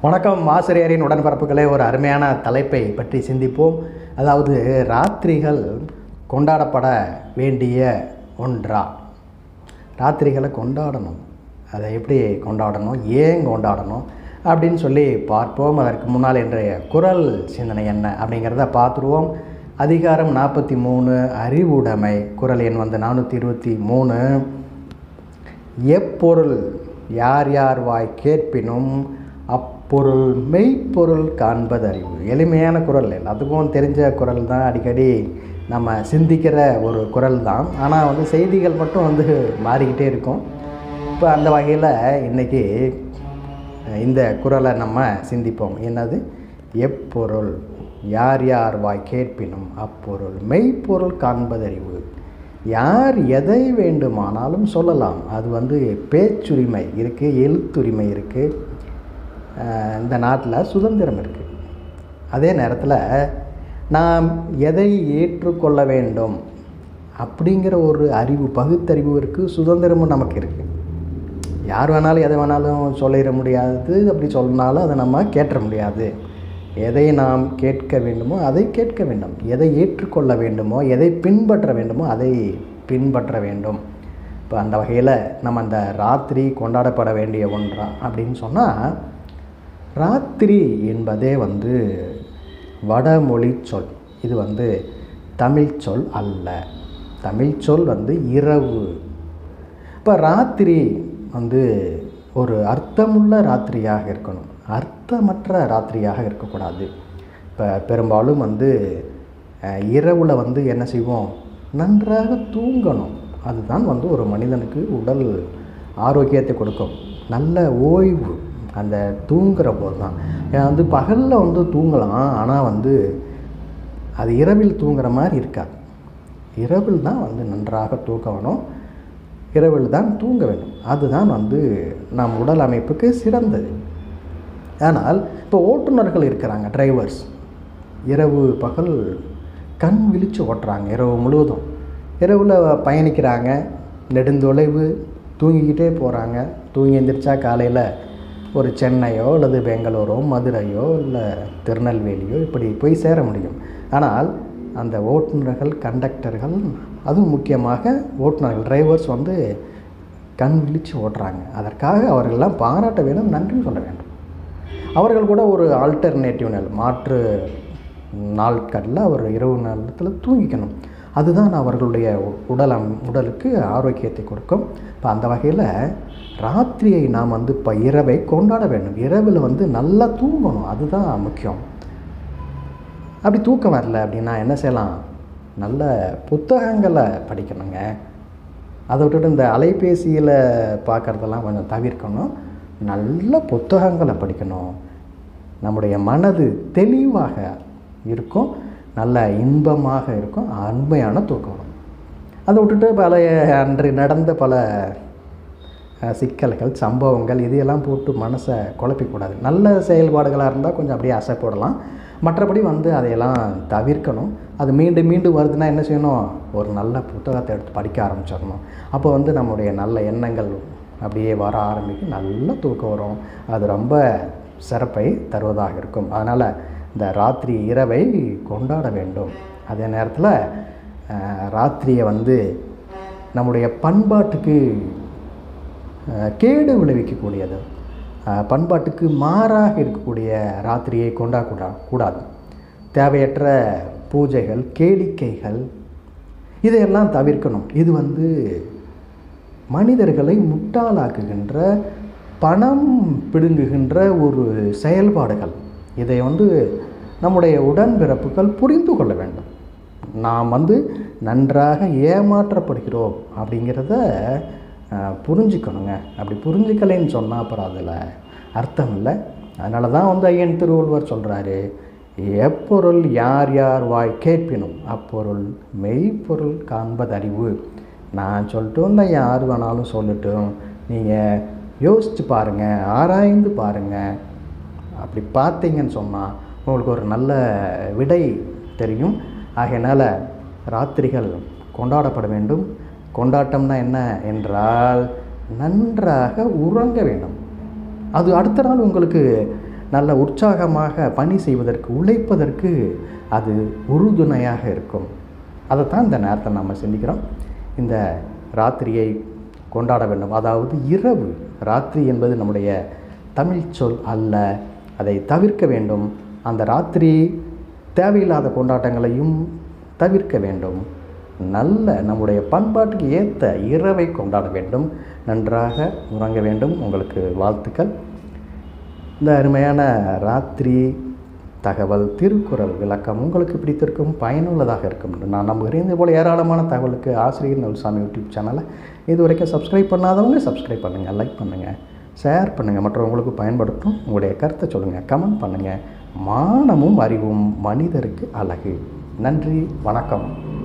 வணக்கம் ஆசிரியரின் உடன்பரப்புகளே ஒரு அருமையான தலைப்பை பற்றி சிந்திப்போம். அதாவது ராத்திரிகள் கொண்டாடப்பட வேண்டிய ஒன்றா? ராத்திரிகளை கொண்டாடணும். அதை எப்படி கொண்டாடணும்? ஏன் கொண்டாடணும்? அப்படின்னு சொல்லி பார்ப்போம். அதற்கு முன்னால் இன்றைய குரல் சிந்தனை என்ன அப்படிங்கிறத பார்த்துருவோம். அதிகாரம் நாற்பத்தி மூணு அறிவுடைமை. குரல் எண் வந்து நானூற்றி இருபத்தி மூணு. எப்பொருள் யார் யார் வாய் கேட்பினும் பொருள் மெய்ப்பொருள் காண்பதறிவு. எளிமையான குரல். எல்லாத்துக்கும் தெரிஞ்ச குரல் தான் அடிக்கடி நம்ம சிந்திக்கிற ஒரு குரல் தான். ஆனால் வந்து செய்திகள் மட்டும் வந்து மாறிக்கிட்டே இருக்கும். இப்போ அந்த வகையில் இன்றைக்கி இந்த குரலை நம்ம சிந்திப்போம். என்னது? எப்பொருள். யார் யார் வாய் கேட்பினும் அப்பொருள். மெய்ப்பொருள் காண்பதறிவு. யார் எதை வேண்டுமானாலும் சொல்லலாம். அது வந்து பேச்சுரிமை இருக்குது எழுத்துரிமை இருக்குது இந்த நாட்டில் சுதந்திரம் இருக்குது அதே நேரத்தில் நாம் எதை ஏற்றுக்கொள்ள வேண்டும் அப்படிங்கிற ஒரு அறிவு பகுத்தறிவு இருக்குது சுதந்திரமும் நமக்கு இருக்குது யார் வேணாலும் எதை வேணாலும் சொல்லிட முடியாது. அப்படி சொன்னாலும் அதை நம்ம கேட்ட முடியாது. எதை நாம் கேட்க வேண்டுமோ அதை கேட்க வேண்டும். எதை ஏற்றுக்கொள்ள வேண்டுமோ எதை பின்பற்ற வேண்டுமோ அதை பின்பற்ற வேண்டும். இப்போ அந்த வகையில் நம்ம அந்த ராத்திரி கொண்டாடப்பட வேண்டிய ஒன்றா அப்படின்னு சொன்னால் ராத்திரி என்பதே வந்து வடமொழி சொல். இது வந்து தமிழ் சொல் அல்ல. தமிழ் சொல் வந்து இரவு. இப்போ ராத்திரி வந்து ஒரு அர்த்தமுள்ள ராத்திரியாக இருக்கணும். அர்த்தமற்ற ராத்திரியாக இருக்கக்கூடாது. இப்போ பெரும்பாலும் வந்து இரவில் வந்து என்ன செய்வோம்? நன்றாக தூங்கணும். அதுதான் வந்து ஒரு மனிதனுக்கு உடல் ஆரோக்கியத்தை கொடுக்கும். நல்ல ஓய்வு. அந்த தூங்குற போது தான் வந்து பகலில் வந்து தூங்கலாம் ஆனால் வந்து அது இரவில் தூங்குற மாதிரி இருக்காது. இரவில் தான் வந்து நன்றாக தூக்கணும் இரவில் தான் தூங்க வேண்டும். அதுதான் வந்து நம் உடல் அமைப்புக்கு சிறந்தது. ஆனால் இப்போ ஓட்டுநர்கள் இருக்கிறாங்க டிரைவர்ஸ் இரவு பகல் கண் விழித்து ஓட்டுறாங்க இரவு முழுவதும். இரவில் பயணிக்கிறாங்க நெடுந்தொலைவு தூங்கிக்கிட்டே போகிறாங்க தூங்கி எந்திரிச்சா காலையில் ஒரு சென்னையோ அல்லது பெங்களூரோ மதுரையோ இல்லை திருநெல்வேலியோ இப்படி போய் சேர முடியும். ஆனால் அந்த ஓட்டுநர்கள் கண்டக்டர்கள் அதுவும் முக்கியமாக ஓட்டுநர்கள் டிரைவர்ஸ் வந்து கண் விழித்து ஓட்டுறாங்க. அதற்காக அவர்களெல்லாம் பாராட்ட வேண்டும் நன்றி சொல்ல வேண்டும். அவர்கள் கூட ஒரு ஆல்டர்னேட்டிவ் நாள் மாற்று நாட்களில் அவர் இரவு நேரத்தில் தூங்கிக்கணும். அதுதான் அவர்களுடைய உடல் உடலுக்கு ஆரோக்கியத்தை கொடுக்கும். இப்போ அந்த வகையில் ராத்திரியை நாம் வந்து இப்போ இரவை கொண்டாட வேண்டும். இரவில் வந்து நல்லா தூங்கணும். அதுதான் முக்கியம். அப்படி தூக்கம் வரல அப்படின்னா என்ன செய்யலாம்? நல்ல புத்தகங்களை படிக்கணுங்க. அதை விட்டுட்டு இந்த அலைபேசியில் பார்க்குறதெல்லாம் கொஞ்சம் தவிர்க்கணும். நல்ல புத்தகங்களை படிக்கணும். நம்முடைய மனது தெளிவாக இருக்கும். நல்ல இன்பமாக இருக்கும். அருமையான தூக்கம் அதை விட்டுட்டு பல அன்று நடந்த பல சிக்கல்கள் சம்பவங்கள் இதையெல்லாம் போட்டு மனசை குழப்பிக்கூடாது. நல்ல செயல்பாடுகளாக இருந்தால் கொஞ்சம் அப்படியே அசைப்படலாம் மற்றபடி வந்து அதையெல்லாம் தவிர்க்கணும். அது மீண்டும் மீண்டும் வருதுன்னா என்ன செய்யணும்? ஒரு நல்ல புத்தகத்தை எடுத்து படிக்க ஆரம்பிச்சிடணும். அப்போ வந்து நம்முடைய நல்ல எண்ணங்கள் அப்படியே வர ஆரம்பிக்கும் நல்ல தூக்கம் வரும். அது ரொம்ப சிறப்பை தருவதாக இருக்கும். அதனால் இந்த ராத்திரி இரவை கொண்டாட வேண்டும். அதே நேரத்தில் ராத்திரியை வந்து நம்முடைய பண்பாட்டுக்கு கேடு விளைவிக்கக்கூடியது. பண்பாட்டுக்கு மாறாக இருக்கக்கூடிய ராத்திரியை கொண்டாட கூடாது. தேவையற்ற பூஜைகள் கேளிக்கைகள் இதையெல்லாம் தவிர்க்கணும். இது வந்து மனிதர்களை முட்டாளாக்குகின்ற பணம் பிடுங்குகின்ற ஒரு செயல்பாடுகள். இதை வந்து நம்முடைய உடன்பிறப்புகள் புரிந்து கொள்ள வேண்டும். நாம் வந்து நன்றாக ஏமாற்றப்படுகிறோம் அப்படிங்கிறத புரிஞ்சுக்கணுங்க. அப்படி புரிஞ்சுக்கலைன்னு சொன்னால் அப்புறம் அதில் அர்த்தம் இல்லை. அதனால தான் வந்து ஐயன் திருவள்ளுவர் சொல்கிறாரு எப்பொருள் யார் யார் வாய் கேட்பினும் அப்பொருள் மெய்ப்பொருள் காண்பதறிவு நான் சொல்லிட்டும் இல்லை யார் வேணாலும் சொல்லட்டும். நீங்கள் யோசித்து பாருங்கள் ஆராய்ந்து பாருங்கள் அப்படி பார்த்தீங்கன்னு சொன்னால் உங்களுக்கு ஒரு நல்ல விடை தெரியும். ஆகையினால் ராத்திரிகள் கொண்டாடப்பட வேண்டும். கொண்டாட்டம்னா என்ன என்றால் நன்றாக உறங்க வேண்டும். அது அடுத்த நாள் உங்களுக்கு நல்ல உற்சாகமாக பணி செய்வதற்கு உழைப்பதற்கு அது உறுதுணையாக இருக்கும். அதைத்தான் இந்த நேரத்தை நம்ம சிந்திக்கிறோம். இந்த ராத்திரியை கொண்டாட வேண்டும். அதாவது இரவு. ராத்திரி என்பது நம்முடைய தமிழ் சொல் அல்ல. அதை தவிர்க்க வேண்டும். அந்த ராத்திரி தேவையில்லாத கொண்டாட்டங்களையும் தவிர்க்க வேண்டும். நல்ல நம்முடைய பண்பாட்டுக்கு ஏற்ற இரவை கொண்டாட வேண்டும். நன்றாக உறங்க வேண்டும். உங்களுக்கு வாழ்த்துக்கள். இந்த அருமையான ராத்திரி தகவல் திருக்குறள் விளக்கம் உங்களுக்கு பிடித்திருக்கும் பயனுள்ளதாக இருக்கும் நான் நம்புகிறேன். இதே போல் ஏராளமான தகவலுக்கு ஆசிரியர் நல்சாமி யூடியூப் சேனலை இது வரைக்கும் சப்ஸ்கிரைப் பண்ணாதவங்க சப்ஸ்கிரைப் பண்ணுங்கள் லைக் பண்ணுங்கள் ஷேர் பண்ணுங்கள் மற்றவங்களுக்கு பயன்படுத்தும் உங்களுடைய கருத்தை சொல்லுங்கள் கமெண்ட் பண்ணுங்கள் மானமும் அறிவும் மனிதருக்கு அழகு. நன்றி வணக்கம்.